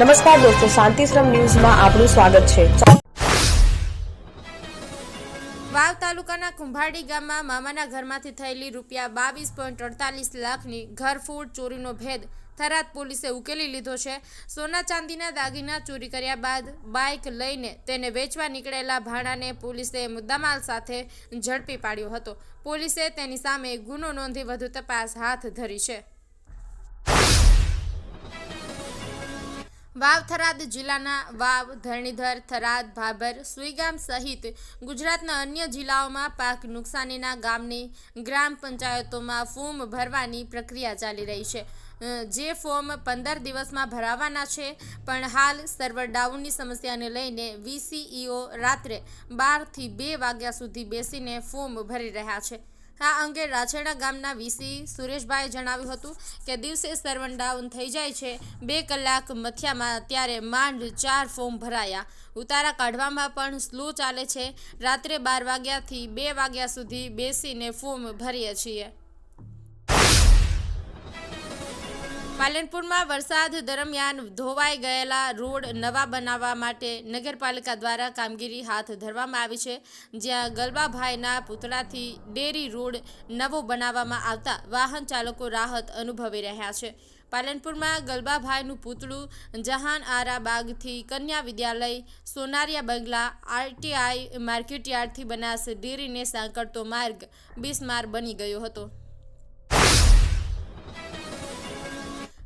નમસ્કાર દોસ્તો, શાંતિશ્રમ ન્યૂઝમાં આપનું સ્વાગત છે. વાવ તાલુકાના કુંભાડી ગામમાં મામાના ઘરમાંથી થયેલી રૂપિયા બાવીસ પોઈન્ટ અડતાલીસ લાખની ઘરફોડ ચોરીનો ભેદ થરાદ પોલીસે ઉકેલી લીધો છે. સોના ચાંદીના દાગીના ચોરી કર્યા બાદ બાઇક લઈને તેને વેચવા નીકળેલા ભાણાને પોલીસે મુદ્દામાલ સાથે ઝડપી પાડ્યો હતો. પોલીસે તેની સામે ગુનો નોંધી વધુ તપાસ હાથ ધરી છે. વાવ થરાદ જિલ્લાના વાવ, ધરણીધર, થરાદ, ભાભર, સુઈગામ સહિત ગુજરાતના અન્ય જિલ્લાઓમાં પાક નુકસાનીના ગામની ગ્રામ પંચાયતોમાં ફોર્મ ભરવાની પ્રક્રિયા ચાલી રહી છે. જે ફોર્મ પંદર દિવસમાં ભરાવાના છે, પણ હાલ સર્વર ડાઉનની સમસ્યાને લઈને વીસીઈઓ રાત્રે બારથી બે વાગ્યા સુધી બેસીને ફોર્મ ભરી રહ્યા છે. આ અંગે રાછેડા ગામના વીસી સુરેશભાઈએ જણાવ્યું હતું કે દિવસે સર્વન ડાઉન થઈ જાય છે. બે કલાક મથિયામાં ત્યારે માંડ ચાર ફોર્મ ભરાયા. ઉતારા કાઢવામાં પણ સ્લો ચાલે છે. રાત્રે બાર વાગ્યાથી બે વાગ્યા સુધી બેસીને ફોર્મ ભરીએ છીએ. પાલનપુરમાં વરસાદ દરમિયાન ધોવાઈ ગયેલા રોડ નવા બનાવવા માટે નગરપાલિકા દ્વારા કામગીરી હાથ ધરવામાં આવી છે. જ્યાં ગલબાભાઈના પુતળાથી ડેરી રોડ નવો બનાવવામાં આવતા વાહન ચાલકો રાહત અનુભવી રહ્યા છે. પાલનપુરમાં ગલબાભાઈનું પૂતળું જહાન આરા બાગથી કન્યા વિદ્યાલય, સોનારિયા બંગલા, આરટીઆઈ માર્કેટયાર્ડથી બનાસ ડેરીને સાંકળતો માર્ગ બિસ્માર બની ગયો હતો.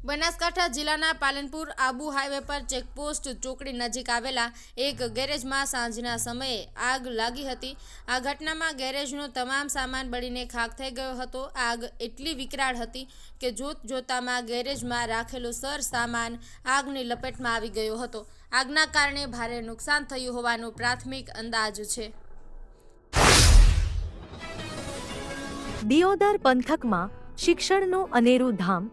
બનાસકાંઠા જિલ્લાના પાલનપુર આબુ હાઈવે પર ચેકપોસ્ટ ચોકડી નજીક આવેલા એક ગેરેજમાં સાંજના સમયે આગ લાગી હતી. આ ઘટનામાં ગેરેજનો તમામ સામાન બળીને ખાક થઈ ગયો હતો. આગ એટલી વિકરાળ હતી કે જોત જોતામાં ગેરેજમાં રાખેલો સર સામાન આગની લપેટમાં આવી ગયો હતો. આગના કારણે ભારે નુકસાન થયું હોવાનો પ્રાથમિક અંદાજ છે. દિયોદર પંથકમાં શિક્ષણનું અનેરું ધામ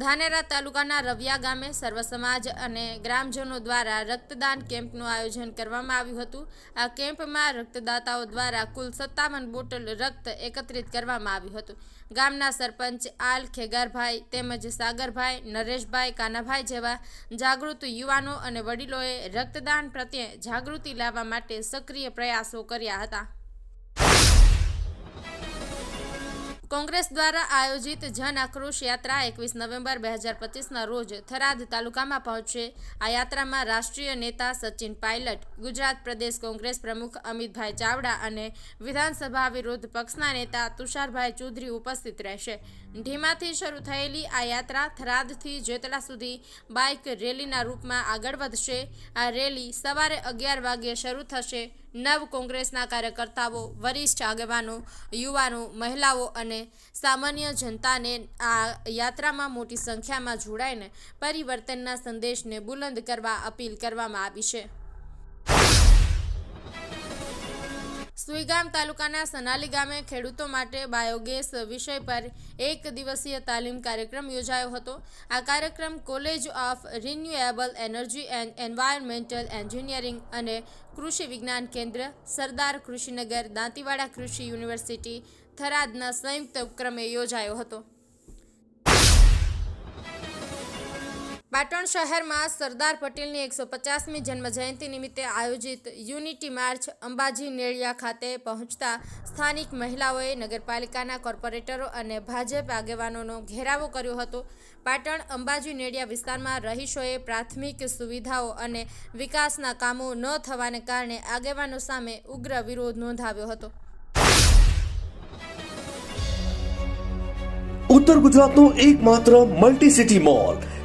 Dhanera તાલુકાના રવિયા ગામે સર્વ સમાજ અને ગ્રામજનો દ્વારા રક્તદાન કેમ્પનું આયોજન કરવામાં આવ્યું હતું. આ કેમ્પમાં રક્તદાતાઓ દ્વારા કુલ સત્તાવન બોટલ રક્ત એકત્રિત કરવામાં આવ્યું હતું. ગામના સરપંચ આલ ખેગારભાઈ તેમજ સાગરભાઈ, નરેશભાઈ, કાનાભાઈ જેવા જાગૃત યુવાનો અને વડીલોએ રક્તદાન પ્રત્યે જાગૃતિ લાવવા માટે સક્રિય પ્રયાસો કર્યા હતા. કોંગ્રેસ દ્વારા આયોજિત જન આક્રોશ યાત્રા એકવીસ નવેમ્બર બે હજાર પચીસના રોજ થરાદ તાલુકામાં પહોંચશે આ યાત્રામાં રાષ્ટ્રીય નેતા સચિન પાયલટ, ગુજરાત પ્રદેશ કોંગ્રેસ પ્રમુખ અમિતભાઈ ચાવડા અને વિધાનસભા વિરોધ પક્ષના નેતા તુષારભાઈ ચૌધરી ઉપસ્થિત રહેશે. ઢીમાથી શરૂ થયેલી આ યાત્રા થરાદથી જેતલા સુધી બાઇક રેલીના રૂપમાં આગળ વધશે. આ રેલી સવારે અગિયાર વાગ્યે શરૂ થશે. નવ કોંગ્રેસના કાર્યકર્તાઓ, વરિષ્ઠ આગેવાનો, યુવાનો, મહિલાઓ અને સામાન્ય જનતાને આ યાત્રામાં મોટી સંખ્યામાં જોડાઈને પરિવર્તનના સંદેશને બુલંદ કરવા અપીલ કરવામાં આવી છે. સુઈગામ તાલુકાના સનાલી ગામે ખેડૂતો માટે બાયોગેસ વિષય પર એક દિવસીય તાલીમ કાર્યક્રમ યોજાયો હતો. આ કાર્યક્રમ college of renewable energy and environmental engineering અને કૃષિ વિજ્ઞાન કેન્દ્ર, સરદાર કૃષિનગર, દાંતીવાડા કૃષિ યુનિવર્સિટી, થરાદના સંયુક્ત ઉપક્રમે યોજાયો હતો. પાટણ શહેરમાં સરદાર પટેલની એકસો પચાસમી જન્મજયંતિ નિમિત્તે આયોજિત યુનિટી માર્ચ અંબાજી નેળિયા ખાતે પહોંચતા સ્થાનિક મહિલાઓએ નગરપાલિકાના કોર્પોરેટરો અને ભાજપ આગેવાનોનો ઘેરાવો કર્યો હતો. પાટણ અંબાજી નેળિયા વિસ્તારમાં રહીશોએ પ્રાથમિક સુવિધાઓ અને વિકાસના કામો ન થવાને કારણે આગેવાનો સામે ઉગ્ર વિરોધ નોંધાવ્યો હતો. ઉત્તર ગુજરાતનો એકમાત્ર multi city mall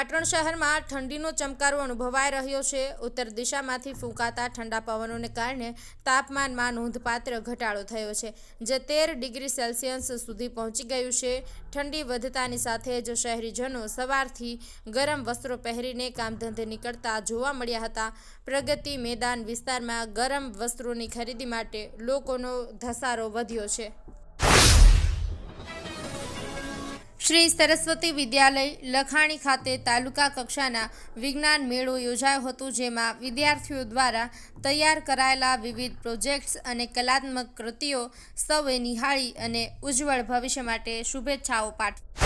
પાટણ શહેરમાં ઠંડીનો ચમકારો અનુભવાઈ રહ્યો છે. ઉત્તર દિશામાંથી ફૂંકાતા ઠંડા પવનોને કારણે તાપમાનમાં નોંધપાત્ર ઘટાડો થયો છે, જે તેર ડિગ્રી સેલ્સિયસ સુધી પહોંચી ગયું છે. ઠંડી વધતાની સાથે જ શહેરીજનો સવારથી ગરમ વસ્ત્રો પહેરીને કામધંધે નીકળતા જોવા મળ્યા હતા. પ્રગતિ મેદાન વિસ્તારમાં ગરમ વસ્ત્રોની ખરીદી માટે લોકોનો ધસારો વધ્યો છે. શ્રી સરસ્વતી વિદ્યાલય, લખાણી ખાતે તાલુકા કક્ષાના વિજ્ઞાન મેળો યોજાયો હતો, જેમાં વિદ્યાર્થીઓ દ્વારા તૈયાર કરાયેલા વિવિધ પ્રોજેક્ટ્સ અને કલાત્મક કૃતિઓ સૌએ નિહાળી અને ઉજ્જવળ ભવિષ્ય માટે શુભેચ્છાઓ પાઠવી.